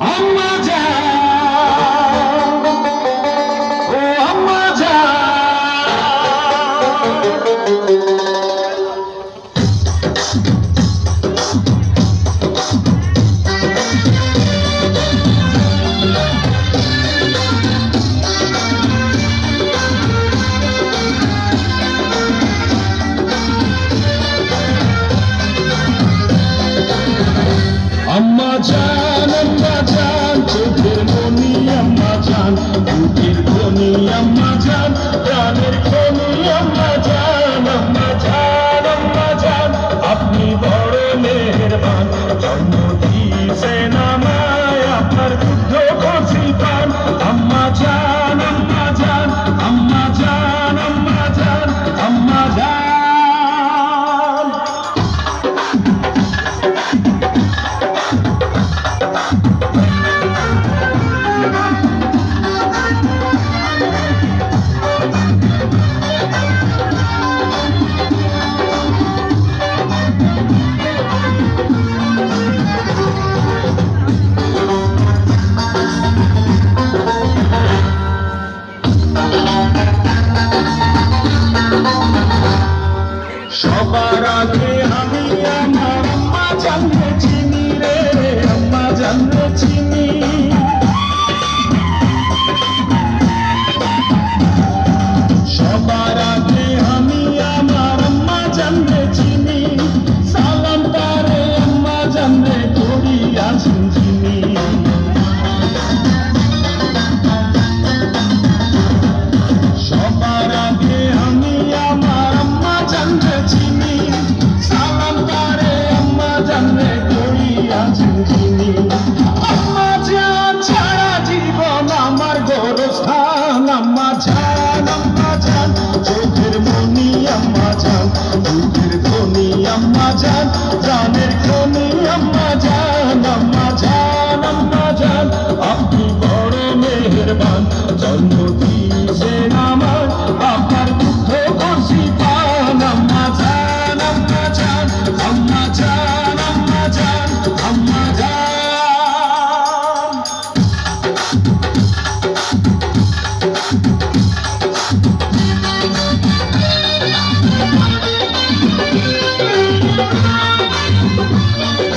আম্মা যা ও আম্মা যা আম্মা যা বুকের খনি আম্মা জান প্রাণের খনি আম্মা আপনি বড় মেহরবান জন্ম সবার আগে Thank you.